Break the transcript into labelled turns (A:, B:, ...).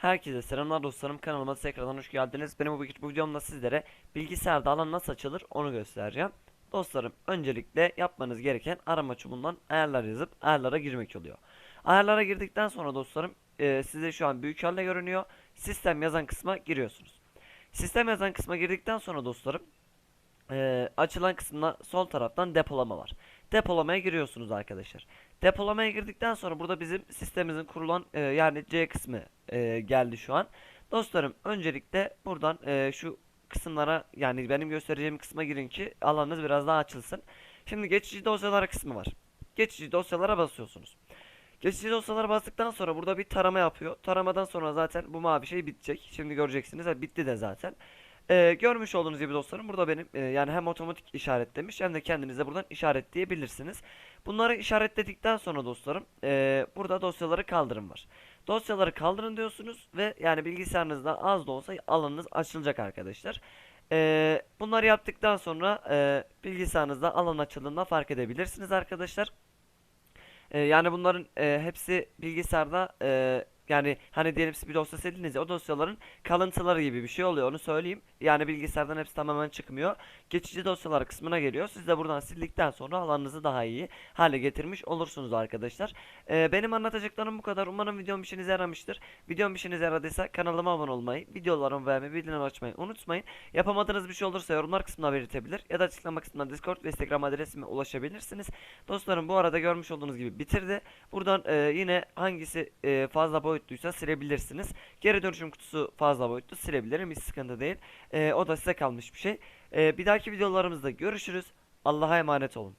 A: Herkese selamlar dostlarım kanalıma tekrardan hoş geldiniz. Benim bu, bu videomda sizlere bilgisayarda alan nasıl açılır onu göstereceğim. Dostlarım öncelikle yapmanız gereken arama çubuğundan ayarlar yazıp ayarlara girmek oluyor. Ayarlara girdikten sonra dostlarım e, size şu an büyük halde görünüyor. Sistem yazan kısma giriyorsunuz. Sistem yazan kısma girdikten sonra dostlarım e, açılan kısımda sol taraftan depolama var. Depolamaya giriyorsunuz arkadaşlar. Depolamaya girdikten sonra burada bizim sistemimizin kurulan e, yani C kısmı e, geldi şu an. Dostlarım öncelikle buradan e, şu kısımlara yani benim göstereceğim kısma girin ki alanınız biraz daha açılsın. Şimdi geçici dosyalara kısmı var. Geçici dosyalara basıyorsunuz. Geçici dosyalara bastıktan sonra burada bir tarama yapıyor. Taramadan sonra zaten bu mavi şey bitecek. Şimdi göreceksiniz. Ha, bitti de zaten. Ee, görmüş olduğunuz gibi dostlarım burada benim e, yani hem otomatik işaretlemiş hem de kendiniz de buradan işaretleyebilirsiniz. Bunları işaretledikten sonra dostlarım e, burada dosyaları kaldırın var. Dosyaları kaldırın diyorsunuz ve yani bilgisayarınızda az da olsa alanınız açılacak arkadaşlar. E, bunları yaptıktan sonra e, bilgisayarınızda alan açıldığında fark edebilirsiniz arkadaşlar. E, yani bunların e, hepsi bilgisayarda e, yani hani diyelim siz bir dosya sildiniz ya o dosyaların kalıntıları gibi bir şey oluyor onu söyleyeyim. Yani bilgisayardan hepsi tamamen çıkmıyor. Geçici dosyalar kısmına geliyor. Siz de buradan sildikten sonra alanınızı daha iyi hale getirmiş olursunuz arkadaşlar. E, benim anlatacaklarım bu kadar. Umarım videom işinize yaramıştır. Videom işinize yaradıysa kanalıma abone olmayı, videolarımı beğenmeyi, bildirim açmayı unutmayın. Yapamadığınız bir şey olursa yorumlar kısmına belirtebilir ya da açıklama kısmında Discord ve Instagram adresime ulaşabilirsiniz. Dostlarım bu arada görmüş olduğunuz gibi bitirdi. Buradan e, yine hangisi e, fazla boyutluysa silebilirsiniz. Geri dönüşüm kutusu fazla boyutlu silebilirim hiç sıkıntı değil. E, o da size kalmış bir şey. E, bir dahaki videolarımızda görüşürüz. Allah'a emanet olun.